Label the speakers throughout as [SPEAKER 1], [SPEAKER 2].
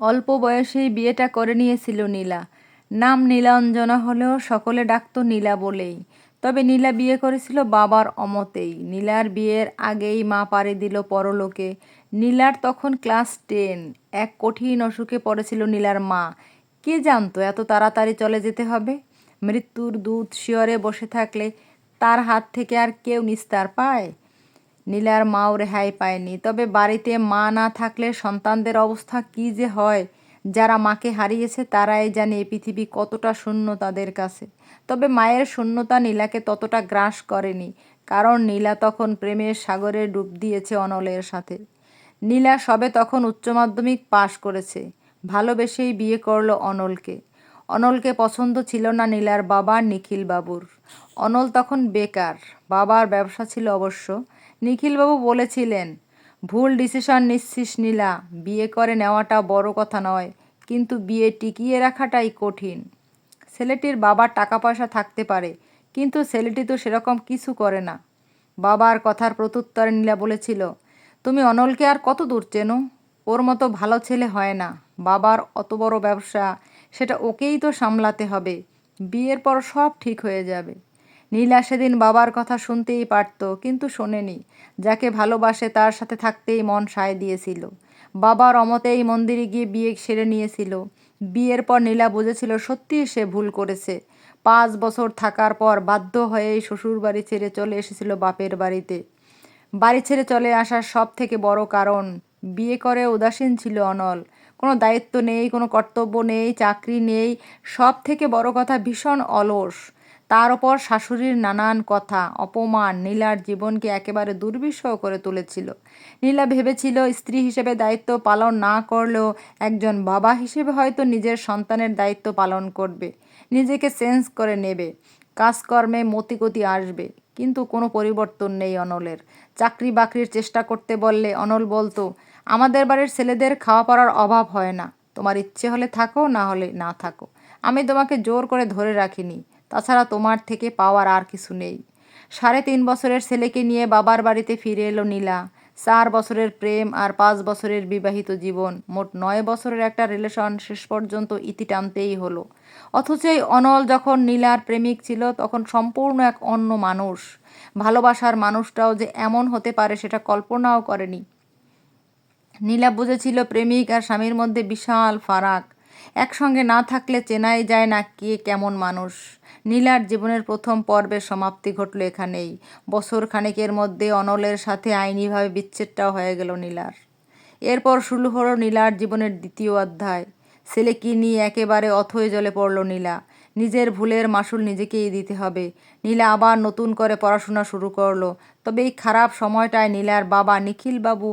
[SPEAKER 1] অল্প বয়সেই বিয়েটা করে নিয়েছিল নীলা। নাম নীলাঞ্জনা হলেও সকলে ডাকতো নীলা বলেই। তবে নীলা বিয়ে করেছিল বাবার অমতেই। নীলার বিয়ের আগেই মা পাড়ি দিল পরলোকে। নীলার তখন ক্লাস টেন। এক কঠিন অসুখে পড়েছিল নীলার মা। কে জানতো এত তাড়াতাড়ি চলে যেতে হবে? মৃত্যুর দূত শিয়রে বসে থাকলে তার হাত থেকে আর কেউ নিস্তার পায়? নীলার মাও রেহাই পায়নি। তবে বাড়িতে মা না থাকলে সন্তানদের অবস্থা কী যে হয়, যারা মাকে হারিয়েছে তারাই জানে এই পৃথিবী কতটা শূন্য তাদের কাছে। তবে মায়ের শূন্যতা নীলাকে ততটা গ্রাস করেনি, কারণ নীলা তখন প্রেমের সাগরে ডুব দিয়েছে অনলের সাথে। নীলা সবে তখন উচ্চ মাধ্যমিক পাশ করেছে, ভালোবেসেই বিয়ে করল অনলকে। অনলকে পছন্দ ছিল না নীলার বাবা নিখিল বাবুর অনল তখন বেকার, বাবার ব্যবসা ছিল অবশ্য নিখিলবাবু বলেছিলেন, ভুল ডিসিশন নিশ্চিস নীলা, বিয়ে করে নেওয়াটা বড় কথা নয়, কিন্তু বিয়ে টিকিয়ে রাখাটাই কঠিন। ছেলেটির বাবার টাকা পয়সা থাকতে পারে, কিন্তু ছেলেটি তো সেরকম কিছু করে না। বাবার কথার প্রত্যুত্তরে নীলা বলেছিল, তুমি অনলকে আর কত দূর চেনো? ওর মতো ভালো ছেলে হয় না। বাবার অত বড় ব্যবসা, সেটা ওকেই তো সামলাতে হবে। বিয়ের পর সব ঠিক হয়ে যাবে। নীলা সেদিন বাবার কথা শুনতেই পারত, কিন্তু শোনেনি। যাকে ভালোবাসে তার সাথে থাকতেই মন সায় দিয়েছিল। বাবার অমতেই মন্দিরে গিয়ে বিয়ে সেরে নিয়েছিল। বিয়ের পর নীলা বুঝেছিল সত্যিই সে ভুল করেছে। পাঁচ বছর থাকার পর বাধ্য হয়েই শ্বশুর বাড়ি ছেড়ে চলে এসেছিল বাপের বাড়িতে। বাড়ি ছেড়ে চলে আসার সব থেকে বড় কারণ, বিয়ে করে উদাসীন ছিল অনল। কোনো দায়িত্ব নেই, কোনো কর্তব্য নেই, চাকরি নেই সব থেকে বড় কথা ভীষণ অলস। তার ওপর শাশুড়ির নানান কথা, অপমান, নীলার জীবনকে একেবারে দুর্বিষহ করে তুলেছিল। নীলা ভেবেছিল স্ত্রী হিসেবে দায়িত্ব পালন না করলেও একজন বাবা হিসেবে হয়তো নিজের সন্তানের দায়িত্ব পালন করবে, নিজেকে চেঞ্জ করে নেবে, কাজকর্মে মতিগতি আসবে। কিন্তু কোনো পরিবর্তন নেই অনলের। চাকরি বাকরির চেষ্টা করতে বললে অনল বলতো, আমাদের বাড়ির ছেলেদের খাওয়া পড়ার অভাব হয় না। তোমার ইচ্ছে হলে থাকো, না হলে না থাকো। আমি তোমাকে জোর করে ধরে রাখিনি। তাছাড়া তোমার থেকে পাওয়ার আর কিছু নেই। সাড়ে তিন বছরের ছেলেকে নিয়ে বাবার বাড়িতে ফিরে এলো নীলা। চার বছরের প্রেম আর পাঁচ বছরের বিবাহিত জীবন। মোট নয় বছরের একটা রিলেশন শেষ পর্যন্ত ইতি টানতেই হলো। অথচ এই অনল যখন নীলার প্রেমিক ছিল, তখন সম্পূর্ণ এক অন্য মানুষ। ভালোবাসার মানুষটাও যে এমন হতে পারে সেটা কল্পনাও করেনি। নীলা বুঝেছিল প্রেমিক আর স্বামীর মধ্যে বিশাল ফারাক। একসঙ্গে না থাকলে চেনাই যায় না কে কেমন মানুষ। নীলার জীবনের প্রথম পর্বের সমাপ্তি ঘটল এখানেই। বছর খানেকের মধ্যে অনলের সাথে আইনিভাবে বিচ্ছেদটাও হয়ে গেল নীলার। এরপর শুরু হলো নীলার জীবনের দ্বিতীয় অধ্যায়। ছেলেকে নিয়ে একেবারে অথই জলে পড়ল নীলা। নিজের ভুলের মাসুল নিজেকেই দিতে হবে। নীলা আবার নতুন করে পড়াশোনা শুরু করল। তবে এই খারাপ সময়টায় নীলার বাবা নিখিলবাবু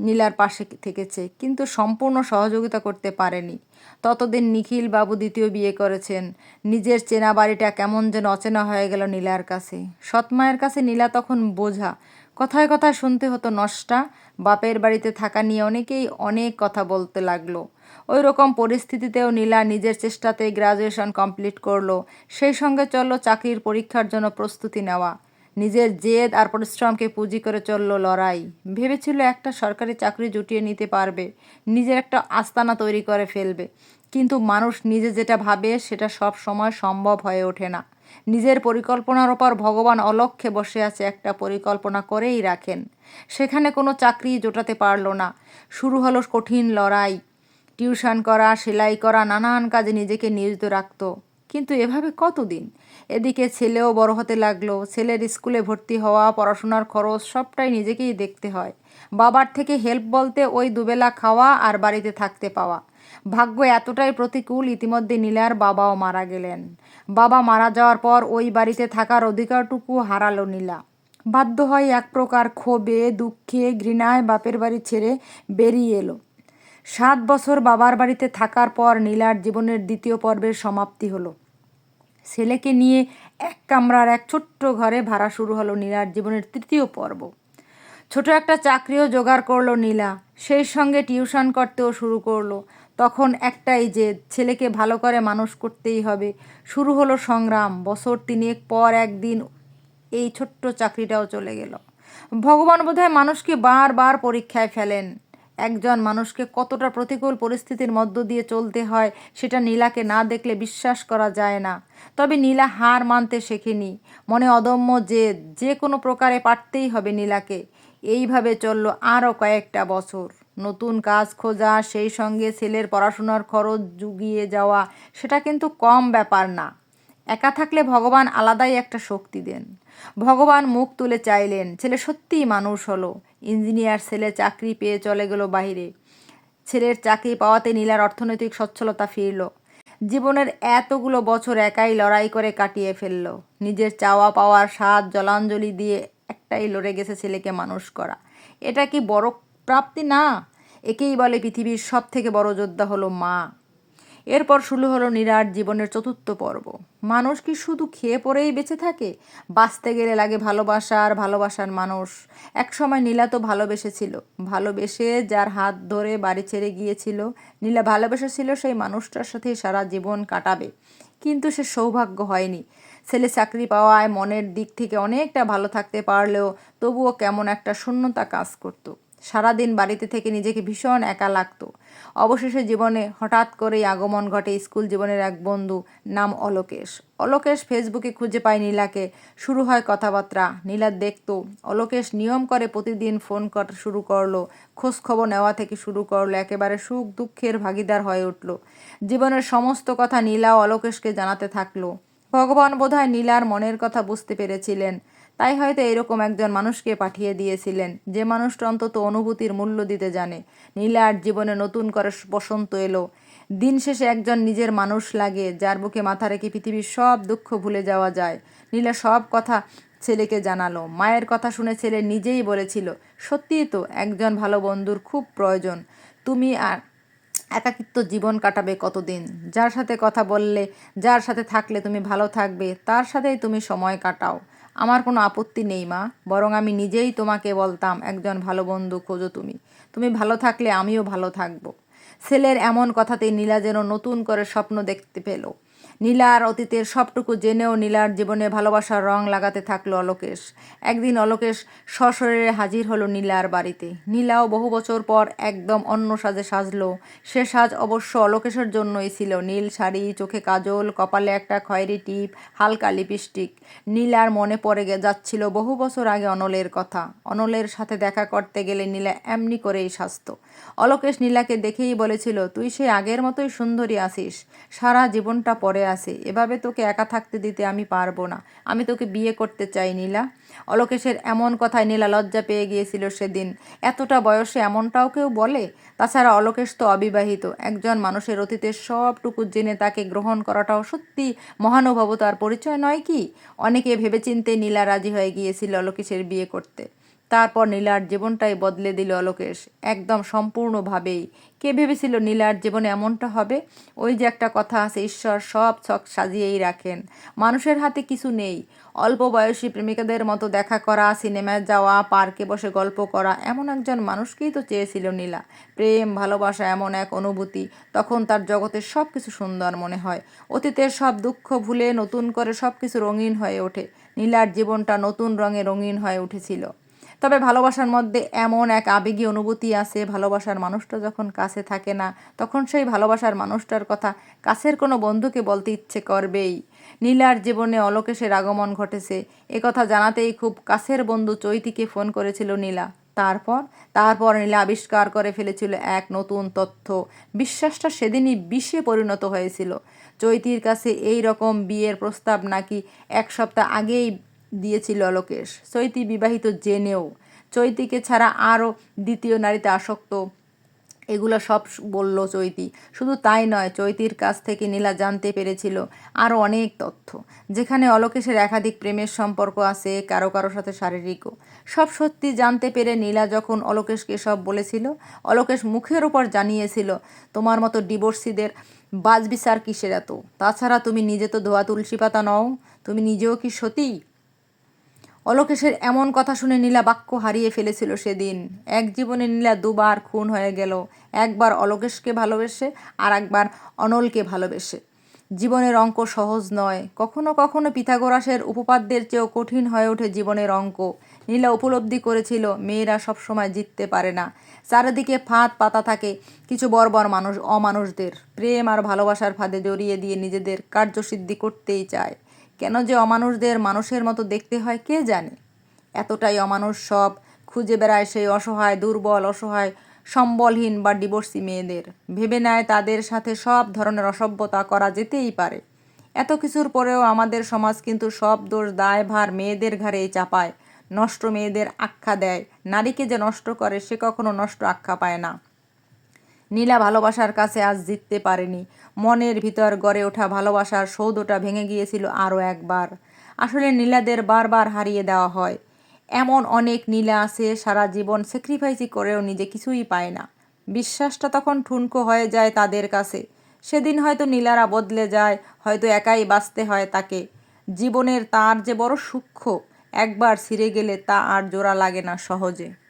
[SPEAKER 1] নীলার পাশে থেকেছে, কিন্তু সম্পূর্ণ সহযোগিতা করতে পারেনি। ততদিন নিখিল বাবু দ্বিতীয় বিয়ে করেছেন। নিজের চেনা বাড়িটা কেমন যেন অচেনা হয়ে গেল নীলার কাছে। সৎমায়ের কাছে নীলা তখন বোঝা, কথায় কথায় শুনতে হতো নষ্টা। বাপের বাড়িতে থাকা নিয়ে অনেকেই অনেক কথা বলতে লাগল। ওই রকম পরিস্থিতিতেও নীলা নিজের চেষ্টাতে গ্রাজুয়েশন কমপ্লিট করল। সেই সঙ্গে চলল চাকরির পরীক্ষার জন্য প্রস্তুতি নেওয়া। নিজের জেদ আর পরিশ্রমকে পুঁজি করে চলল লড়াই। ভেবেছিল একটা সরকারি চাকরি জুটিয়ে নিতে পারবে, নিজের একটা আস্তানা তৈরি করে ফেলবে। কিন্তু মানুষ নিজে যেটা ভাবে, সেটা সব সময় সম্ভব হয়ে ওঠে না। নিজের পরিকল্পনার ওপর ভগবান অলক্ষ্যে বসে আছে একটা পরিকল্পনা করেই রাখেন। সেখানে কোনো চাকরি জোটাতে পারল না। শুরু হলো কঠিন লড়াই। টিউশন করা, সেলাই করা, নানান কাজে নিজেকে নিয়োজিত রাখত। কিন্তু এভাবে কতদিন? এদিকে ছেলেও বড় হতে লাগল, ছেলের স্কুলে ভর্তি হওয়া, পড়াশোনার খরচ, সবটাই নিজেকেই দেখতে হয়। বাবার থেকে হেল্প বলতে ওই দুবেলা খাওয়া আর বাড়িতে থাকতে পাওয়া। ভাগ্য এতটাই প্রতিকূল, ইতিমধ্যে নীলার বাবাও মারা গেলেন। বাবা মারা যাওয়ার পর ওই বাড়িতে থাকার অধিকারটুকু হারালো নীলা। বাধ্য হয় এক প্রকার ক্ষোভে, দুঃখে, ঘৃণায় বাপের বাড়ি ছেড়ে বেরিয়ে এলো। সাত বছর বাবার বাড়িতে থাকার পর নীলার জীবনের দ্বিতীয় পর্বের সমাপ্তি হলো। ছেলেকে নিয়ে এক কামরার এক ছোট্ট ঘরে ভাড়া শুরু হলো নীলার জীবনের তৃতীয় পর্ব। ছোট একটা চাকরিও জোগাড় করল নীলা। সেই সঙ্গে টিউশন করতেও শুরু করল। তখন একটাই যে, ছেলেকে ভালো করে মানুষ করতেই হবে। শুরু হলো সংগ্রাম। বছর তিনেক পর একদিন এই ছোট্ট চাকরিটাও চলে গেল। ভগবান বোধহয় মানুষকে বারবার পরীক্ষায় ফেলেন। একজন মানুষকে কতটা প্রতিকূল পরিস্থিতির মধ্য দিয়ে চলতে হয় সেটা নীলাকে না দেখলে বিশ্বাস করা যায় না। তবে নীলা হার মানতে শেখেনি। মনে অদম্য যে যে কোনো প্রকারে পারতেই হবে নীলাকে। এইভাবে চলল আরও কয়েকটা বছর। নতুন কাজ খোঁজা, সেই সঙ্গে ছেলের পড়াশোনার খরচ জুগিয়ে যাওয়া, সেটা কিন্তু কম ব্যাপার না। একা থাকলে ভগবান আলাদাই একটা শক্তি দেন। ভগবান মুখ তুলে চাইলেন, ছেলে সত্যিই মানুষ হলো। ইঞ্জিনিয়ার ছেলে চাকরি পেয়ে চলে গেল বাইরে ছেলের চাকরি পাওয়াতে নীলার অর্থনৈতিক সচ্ছলতা ফিরল। জীবনের এতগুলো বছর একাই লড়াই করে কাটিয়ে ফেলল। নিজের চাওয়া পাওয়ার স্বাদ জলাঞ্জলি দিয়ে একটাই লড়ে গেছে ছেলেকে মানুষ করা। এটা কি বড় প্রাপ্তি না? একেই বলে পৃথিবীর সব থেকে বড় যোদ্ধা হলো মা। এরপর শুরু হলো নীরার জীবনের চতুর্থ পর্ব। মানুষ কি শুধু খেয়ে পরেই বেঁচে থাকে? বাঁচতে গেলে লাগে ভালোবাসা আর ভালোবাসার মানুষ। একসময় নীলা তো ভালোবেসেছিল। ভালোবেসে যার হাত ধরে বাড়ি ছেড়ে গিয়েছিল। নীলা ভালোবেসেছিল সেই মানুষটার সাথেই সারা জীবন কাটাবে। কিন্তু সে সৌভাগ্য হয়নি। ছেলে চাকরি পাওয়ায় মনের দিক থেকে অনেকটা ভালো থাকতে পারলেও তবুও কেমন একটা শূন্যতা কাজ করতো। সারাদিন বাড়িতে থেকে নিজেকে ভীষণ একা লাগতো। অবশেষে জীবনে হঠাৎ করেই আগমন ঘটে স্কুল জীবনের এক বন্ধু নাম অলোকেশ। অলোকেশ ফেসবুকে খুঁজে পায় নীলাকে। শুরু হয় কথাবার্তা। নীলা দেখতো, অলোকেশ নিয়ম করে প্রতিদিন ফোন করা, শুরু করল। খোঁজ খবর নেওয়া থেকে শুরু করল। একেবারে সুখ দুঃখের ভাগিদার হয়ে উঠল। জীবনের সমস্ত কথা নীলা অলোকেশকে জানাতে থাকল। ভগবান বোধহয় নীলার মনের কথা বুঝতে পেরেছিলেন। তাই হয়তো এরকম একজন মানুষকে পাঠিয়ে দিয়েছিলেন। যে মানুষটা অন্তত অনুভূতির মূল্য দিতে জানে। নীলার জীবনে নতুন করে বসন্ত এলো। দিন শেষে একজন নিজের মানুষ লাগে, যার বুকে মাথা রেখে পৃথিবীর সব দুঃখ ভুলে যাওয়া যায়। নীলা সব কথা ছেলেকে জানালো। মায়ের কথা শুনে ছেলে নিজেই বলেছিল, সত্যিই তো, একজন ভালো বন্ধুর খুব প্রয়োজন। তুমি আর একাকিত্ব জীবন কাটাবে কতদিন? যার সাথে কথা বললে, যার সাথে থাকলে তুমি ভালো থাকবে, তার সাথেই তুমি সময় কাটাও। আমার কোনো আপত্তি নেই, মা। বরং আমি নিজেই তোমাকে বলতাম, একজন ভালো বন্ধু খোঁজো তুমি। তুমি ভালো থাকলে আমিও ভালো থাকব। ছেলের এমন কথাতেই নীলা যেন নতুন করে স্বপ্ন দেখতে পেল। নীলার অতীতের সবটুকু জেনেও নীলার জীবনে ভালোবাসার রং লাগাতে থাকল অলোকেশ। একদিন অলোকেশ সশরীরে হাজির হলো নীলার বাড়িতে। নীলাও বহু বছর পর একদম অন্য সাজে সাজলো। সে সাজ অবশ্য অলোকেশের জন্যই ছিল। নীল শাড়ি, চোখে কাজল, কপালে একটা খয়েরি টিপ, হালকা লিপস্টিক। নীলার মনে পড়ে গে যাচ্ছিল বহু বছর আগে অনলের কথা। অনলের সাথে দেখা করতে গেলে নীলা এমনি করেই সাজত। অলোকেশ নীলাকে দেখেই বলেছিল, তুই সে আগের মতোই সুন্দরী আসিস সারা জীবনটা পরে আছে। এভাবে তোকে একা থাকতে দিতে আমি পারব না। আমি তোকে বিয়ে করতে চাই, নীলা। অলোকেশের এমন কথায় নীলা লজ্জা পেয়ে গিয়েছিল সেদিন। এতটা বয়সে এমনটাও কেউ বলে? তাছাড়া অলোকেশ তো অবিবাহিত। একজন মানুষের অতীতের সবটুকু জেনে তাকে গ্রহণ করাটাও সত্যি মহানুভবতার পরিচয় নয় কি? অনেকে ভেবেচিন্তে নীলা রাজি হয়ে গিয়েছিল অলোকেশের বিয়ে করতে। তারপর নীলার জীবনটাই বদলে দিল অলোকেশ। একদম সম্পূর্ণভাবেই। কে ভেবেছিল নীলার জীবনে এমনটা হবে? ওই যে একটা কথা আছে, ঈশ্বর সব ছক সাজিয়েই রাখেন। মানুষের হাতে কিছু নেই। অল্প বয়সী প্রেমিকাদের মতো দেখা করা, সিনেমায় যাওয়া, পার্কে বসে গল্প করা, এমন একজন মানুষকেই তো চেয়েছিল নীলা। প্রেম, ভালোবাসা এমন এক অনুভূতি। তখন তার জগতের সব কিছু সুন্দর মনে হয়। অতীতের সব দুঃখ ভুলে নতুন করে সব কিছু রঙিন হয়ে ওঠে। নীলার জীবনটা নতুন রঙে রঙিন হয়ে উঠেছিল। তবে ভালোবাসার মধ্যে এমন এক আবেগী অনুভূতি আছে, ভালোবাসার মানুষটা যখন কাছে থাকে না, তখন সেই ভালোবাসার মানুষটার কথা কাছের কোনো বন্ধুকে বলতে ইচ্ছে করবেই। নীলার জীবনে অলোকেশের আগমন ঘটেছে। কথা জানাতেই খুব কাছের বন্ধু চৈতিকে ফোন করেছিল নীলা। তারপর? তারপর নীলা আবিষ্কার করে ফেলেছিল এক নতুন তথ্য। বিশ্বাসটা সেদিনই বিষে পরিণত হয়েছিল। চৈতির কাছে এই রকম বিয়ের প্রস্তাব নাকি এক সপ্তাহ আগেই দিয়েছিল অলোকেশ চৈতি বিবাহিত জেনেও। চৈতিকে ছাড়া আরও দ্বিতীয় নারীতে আসক্ত। এগুলো সব বলল চৈতি। শুধু তাই নয়, চৈতির কাছ থেকে নীলা জানতে পেরেছিল আরও অনেক তথ্য, যেখানে অলোকেশের একাধিক প্রেমের সম্পর্ক আছে, কারও কারও সাথে শারীরিকও। সব সত্যি জানতে পেরে নীলা যখন অলোকেশকে সব বলেছিল, অলোকেশ মুখের ওপর জানিয়েছিল, তোমার মতো ডিভোর্সিদের বাজবিচার কিসের এত? তাছাড়া তুমি নিজে তো ধোয়া তুলসী পাতা নও। তুমি নিজেও কি সতী? অলোকেশের এমন কথা শুনে নীলা বাক্য হারিয়ে ফেলেছিল সেদিন। এক জীবনে নীলা দুবার খুন হয়ে গেল। একবার অলোকেশকে ভালোবেসে আর একবার অনলকে ভালোবেসে। জীবনের অঙ্ক সহজ নয়। কখনো কখনো পিথাগোরাসের উপপাদ্যের চেয়েও কঠিন হয়ে ওঠে জীবনের অঙ্ক। নীলা উপলব্ধি করেছিল, মেয়েরা সবসময় জিততে পারে না। চারিদিকে ফাঁদ পাতা থাকে কিছু বর্বর মানুষ, অমানুষদের। প্রেম আর ভালোবাসার ফাঁদে জড়িয়ে দিয়ে নিজেদের কার্যসিদ্ধি করতেই চায়। কেন যে অমানুষদের মানুষের মতো দেখতে হয় কে জানে? এতটাই অমানুষ সব খুঁজে বেড়ায় সেই অসহায়, দুর্বল, অসহায়, সম্বলহীন বা ডিভোর্সি মেয়েদের। ভেবে নেয় তাদের সাথে সব ধরনের অসভ্যতা করা যেতেই পারে। এত কিছুর পরেও আমাদের সমাজ কিন্তু সব দোষ দায়ভার মেয়েদের ঘাড়েই চাপায়। নষ্ট মেয়েদের আখ্যা দেয়। নারীকে যে নষ্ট করে সে কখনো নষ্ট আখ্যা পায় না। নীলা ভালোবাসার কাছে আজ জিততে পারেনি। মনের ভিতর গড়ে ওঠা ভালোবাসার সৌধটা ভেঙে গিয়েছিল আরও একবার। আসলে নীলাদের বারবার হারিয়ে দেওয়া হয়। এমন অনেক নীলা আছে, সারা জীবন স্যাক্রিফাইসই করেও নিজে কিছুই পায় না। বিশ্বাসটা তখন ঠুনকো হয়ে যায় তাদের কাছে। সেদিন হয়তো নীলারা বদলে যায়, হয়তো একাই বাঁচতে হয় তাকে। জীবনের তার যে বড় সূক্ষ্ম, একবার ছিঁড়ে গেলে তা আর জোড়া লাগে না সহজে।